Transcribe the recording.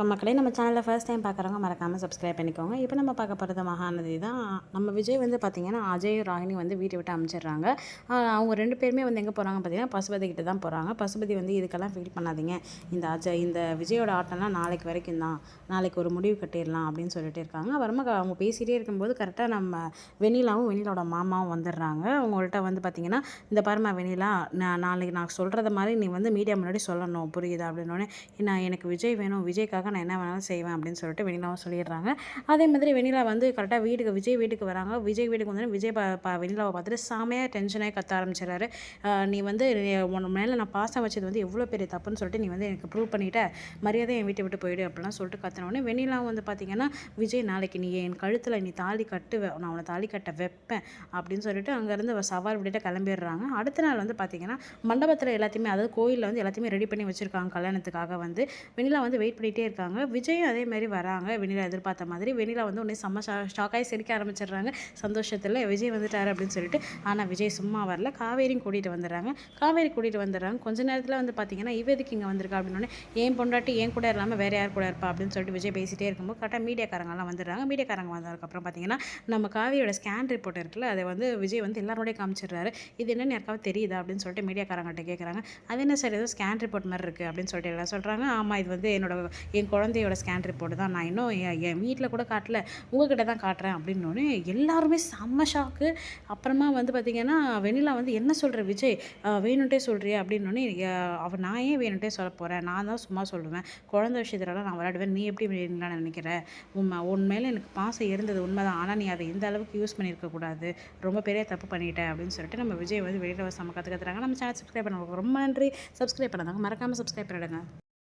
இப்போ மக்களே நம்ம சேனலில் ஃபர்ஸ்ட் டைம் பார்க்குறவங்க மறக்காமல் சப்ஸ்கிரைப் பண்ணிக்கோங்க. இப்போ நம்ம பார்க்க போகிறது மகாநதி தான். நம்ம விஜய் வந்து பார்த்திங்கன்னா அஜய் ராகினி வந்து வீட்டை விட்டு அமைச்சிடுறாங்க. அவங்க ரெண்டு பேருமே வந்து எங்கே போகிறாங்க பார்த்தீங்கன்னா பசுபதி கிட்ட தான் போகிறாங்க பசுபதி வந்து இதுக்கெல்லாம் ஃபீல் பண்ணாதீங்க. இந்த அஜய் இந்த விஜயோட ஆட்டம்லாம் நாளைக்கு வரைக்கும் தான். நாளைக்கு ஒரு முடிவு கட்டிடலாம் அப்படின்னு சொல்லிட்டு இருக்காங்க. அப்புறமா அவங்க பேசிகிட்டே இருக்கும்போது கரெக்டாக நம்ம வெனிலாவும் வெனிலோட மாமாவும் வந்துடுறாங்க. அவங்கள்ட்ட வந்து பார்த்திங்கன்னா இந்த பாருமா வெண்ணிலா நான் நாளைக்கு நான் சொல்கிறத மாதிரி நீ வந்து மீடியா முன்னாடி சொல்லணும். புரியுதா? அப்படின்னோடனே நான் எனக்கு விஜய் வேணும். விஜய்க்காக நான் என்ன வேணாலும் செய்வேன் அப்படின்னு சொல்லிட்டு வெனிலாவும் சொல்லிடுறாங்க. அதே மாதிரி வெண்ணிலா வந்து கரெக்டாக வீட்டுக்கு விஜய் வீட்டுக்கு வராங்க. விஜய் வீட்டுக்கு வந்து விஜய் பா வெனிலாவை வெண்ணிலாவை பார்த்துட்டு சாமையாக டென்ஷனாக கத்த ஆரம்பிச்சிடறாரு. நீ வந்து உன் மேலே நான் பாசம் வச்சது வந்து எவ்வளோ பெரிய தப்புன்னு சொல்லிட்டு நீ வந்து எனக்கு ப்ரூவ் பண்ணிவிட்ட மரியாதை என் வீட்டை விட்டு போயிடு அப்படிலாம் சொல்லிட்டு கத்தினோடனே வெண்ணிலா வந்து பார்த்தீங்கன்னா விஜய் நாளைக்கு நீ என் கழுத்தில் நீ தாலி கட்டுவ நான் அவனை தாலி கட்ட வைப்பேன் அப்படின்னு சொல்லிட்டு அங்கேருந்து சவால் விட்டுட்டு கிளம்பிடுறாங்க. அடுத்த நாள் வந்து பார்த்தீங்கன்னா மண்டபத்தில் எல்லாத்தையுமே அதாவது கோயிலில் வந்து எல்லாத்தையுமே ரெடி பண்ணி வச்சுருக்காங்க கல்யாணத்துக்காக வந்து. வெண்ணிலா வந்து வெயிட் பண்ணிகிட்டே இருக்காங்க இருக்காங்க விஜயும் அதே மாதிரி வராங்க. வெண்ணிலா எதிர்பார்த்த மாதிரி. வெண்ணிலா வந்து உடனே செம்ம ஷா ஷாக்காகி சிரிக்க ஆரம்பிச்சிடுறாங்க. சந்தோஷத்தில் விஜய் வந்துட்டார் அப்படின்னு சொல்லிட்டு ஆனால் விஜய் சும்மா வரல. காவேரியும் கூட்டிகிட்டு வந்துடுறாங்க. காவேரி கூட்டிகிட்டு வந்துடுறாங்க. கொஞ்ச நேரத்தில் வந்து பார்த்தீங்கன்னா இவதுக்கு இங்கே வந்திருக்கா அப்படின்னு ஏன் பொண்டாட்டி ஏன் கூட இல்லாமல் வேறு யார் கூட இருப்பா? அப்படின்னு சொல்லிட்டு விஜய் பேசிகிட்டே இருக்கும்போது கரெக்டாக மீடியாக்காரங்கெல்லாம் வந்துடுறாங்க. மீடியாக்காரங்க வந்ததுக்கப்புறம் பார்த்தீங்கன்னா நம்ம காவிரியோட ஸ்கேன் ரிப்போர்ட் இருக்குல்ல அதை வந்து விஜய் வந்து எல்லாரோடய காமிச்சிடுறாரு. இது என்னென்னு யாருக்காவது தெரியுதா? அப்படின்னு சொல்லிட்டு மீடியாக்காரங்கிட்ட கேட்குறாங்க அது என்ன சார்? ஏதோ ஸ்கேன் ரிப்போர்ட் மாதிரி இருக்குது அப்படின்னு சொல்லிட்டு எல்லாம் சொல்கிறாங்க ஆமாம் இது வந்து என்னோட என் குழந்தையோட ஸ்கேன் ரிப்போர்ட் தான் நான் இன்னும் என் வீட்டில் கூட காட்டல. உங்ககிட்ட தான் காட்டுறேன் அப்படின்னோடனே எல்லாருமே செம்ம ஷாக்கு அப்புறமா வந்து பார்த்திங்கன்னா வெண்ணிலா வந்து என்ன சொல்கிற விஜய்? வேணுன்ட்டே சொல்கிறியா அப்படின்னோடனே அவ நான் ஏன் வேணுன்ட்டே சொல்ல போகிறேன் நான் தான் சும்மா சொல்லுவேன். குழந்த விஷயத்துலலாம் நான் விளையாடுவேன். நீ எப்படி வேணுங்களா நினைக்கிற? உண்மை உன் மேலே எனக்கு பாசம் இருந்தது உண்மை தான் ஆனால் நீ அதை எந்த அளவுக்கு யூஸ் பண்ணியிருக்கக்கூடாது ரொம்ப பெரிய தப்பு பண்ணிட்டேன் அப்படின்னு சொல்லிட்டு நம்ம விஜய் வந்து வெளியில் செம்ம கற்றுக்கிறாங்க நம்ம சேனல் சப்ஸ்கிரைப் பண்ணுவோம் ரொம்ப நன்றி. சப்ஸ்கிரைப் பண்ணாதாங்க மறக்காமல் சப்ஸ்கிரைப் பண்ணிடுங்க.